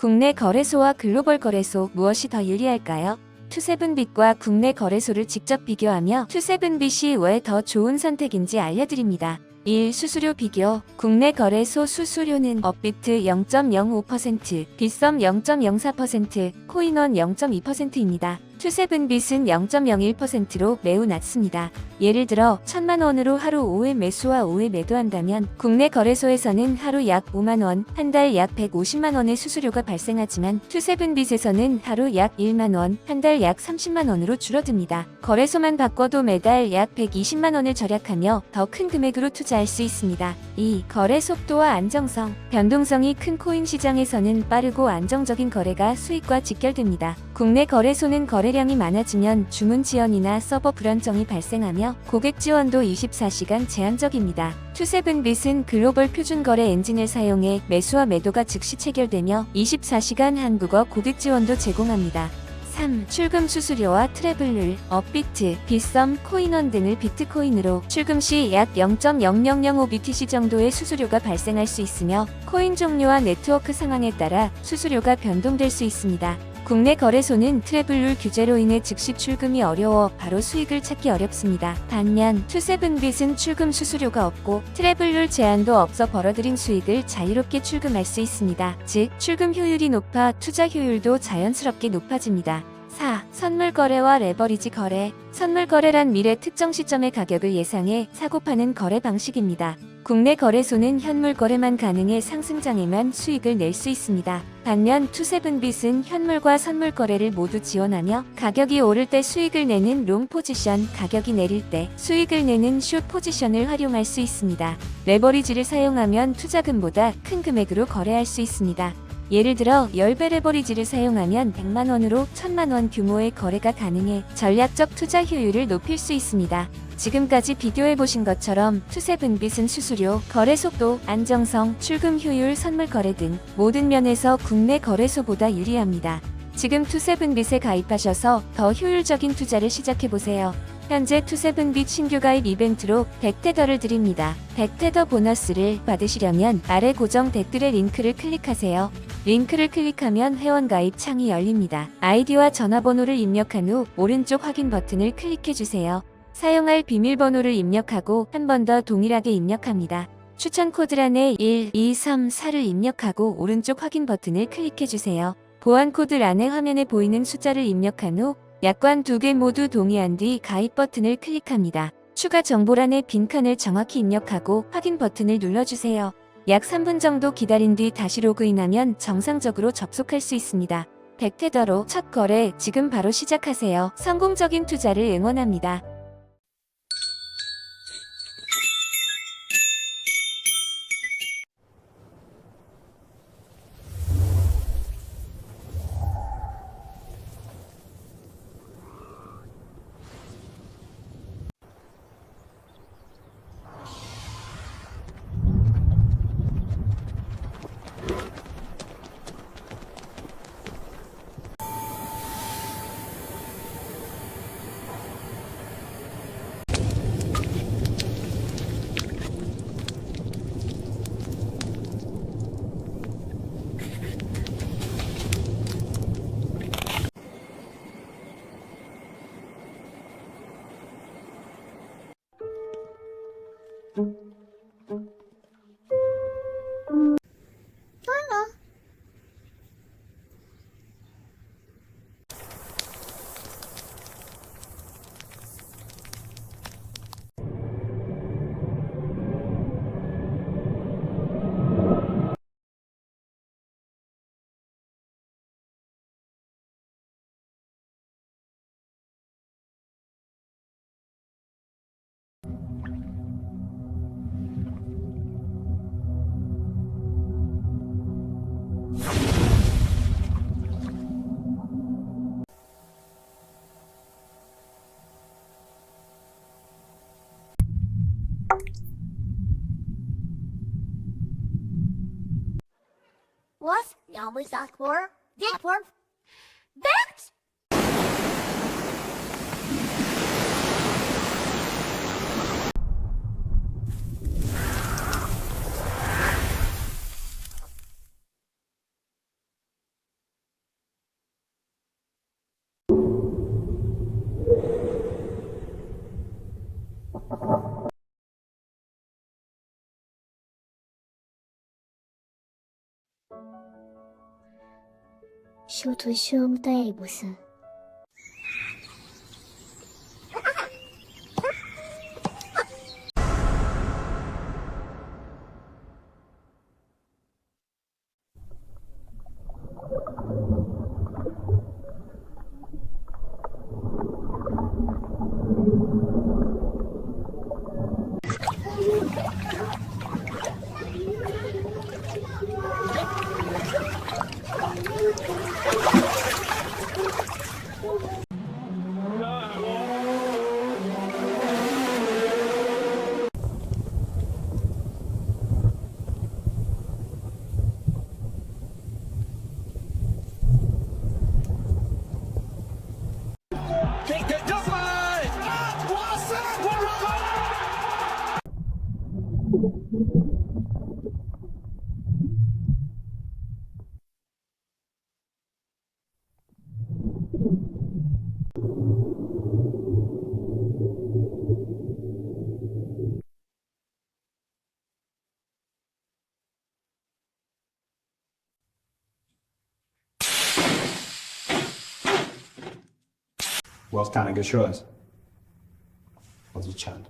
국내 거래소와 글로벌 거래소 무엇이 더 유리할까요? 투세븐빛과 국내 거래소를 직접 비교하며 투세븐빛이 왜 더 좋은 선택인지 알려드립니다. 1. 수수료 비교. 국내 거래소 수수료는 업비트 0.05%, 빗썸 0.04%, 코인원 0.2%입니다. 투세븐빛은 0.01%로 매우 낮습니다. 예를 들어 1000만 원으로 하루 5회 매수와 5회 매도한다면 국내 거래소에서는 하루 약 5만 원, 한 달 약 150만 원의 수수료가 발생하지만 투세븐빛에서는 하루 약 1만 원, 한 달 약 30만 원으로 줄어듭니다. 거래소만 바꿔도 매달 약 120만 원을 절약하며 더 큰 금액으로 투자할 수 있습니다. 2. 거래 속도와 안정성. 변동성이 큰 코인 시장에서는 빠르고 안정적인 거래가 수익과 직결됩니다. 국내 거래소는 거래 량이 많아지면 주문 지연이나 서버 불안정이 발생하며 고객 지원도 24시간 제한적입니다. 투세븐빛은 글로벌 표준 거래 엔진을 사용해 매수와 매도가 즉시 체결되며 24시간 한국어 고객 지원도 제공합니다. 3. 출금 수수료와 트래블룰, 업비트, 빗썸, 코인원 등을 비트코인으로 출금 시 약 0.0005BTC 정도의 수수료가 발생할 수 있으며 코인 종류와 네트워크 상황에 따라 수수료가 변동될 수 있습니다. 국내 거래소는 트래블룰 규제로 인해 즉시 출금이 어려워 바로 수익을 찾기 어렵습니다. 반면 투세븐빛은 출금 수수료가 없고 트래블룰 제한도 없어 벌어들인 수익을 자유롭게 출금할 수 있습니다. 즉 출금 효율이 높아 투자 효율도 자연스럽게 높아집니다. 4. 선물 거래와 레버리지 거래. 선물 거래란 미래 특정 시점의 가격을 예상해 사고 파는 거래 방식입니다. 국내 거래소는 현물 거래만 가능해 상승장에만 수익을 낼 수 있습니다. 반면 투세븐빛은 현물과 선물 거래를 모두 지원하며 가격이 오를 때 수익을 내는 롱 포지션, 가격이 내릴 때 수익을 내는 숏 포지션을 활용할 수 있습니다. 레버리지를 사용하면 투자금보다 큰 금액으로 거래할 수 있습니다. 예를 들어 10배 레버리지를 사용하면 100만 원으로 1000만 원 규모의 거래가 가능해 전략적 투자 효율을 높일 수 있습니다. 지금까지 비교해 보신 것처럼 투세븐빛은 수수료, 거래 속도, 안정성, 출금 효율, 선물 거래 등 모든 면에서 국내 거래소보다 유리합니다. 지금 투세븐빛에 가입하셔서 더 효율적인 투자를 시작해 보세요. 현재 투세븐빛 신규 가입 이벤트로 100테더를 드립니다. 100테더 보너스를 받으시려면 아래 고정 댓글의 링크를 클릭하세요. 링크를 클릭하면 회원 가입 창이 열립니다. 아이디와 전화번호를 입력한 후 오른쪽 확인 버튼을 클릭해 주세요. 사용할 비밀번호를 입력하고 한 번 더 동일하게 입력합니다. 추천 코드란에 1, 2, 3, 4를 입력하고 오른쪽 확인 버튼을 클릭해 주세요. 보안 코드란의 화면에 보이는 숫자를 입력한 후 약관 두 개 모두 동의한 뒤 가입 버튼을 클릭합니다. 추가 정보란에 빈칸을 정확히 입력하고 확인 버튼을 눌러주세요. 약 3분 정도 기다린 뒤 다시 로그인하면 정상적으로 접속할 수 있습니다. 백테더로 첫 거래 지금 바로 시작하세요. 성공적인 투자를 응원합니다. was yalnız akbor, depor, bet, 修图修对不是？ 의 모습. World's kind of good for the child.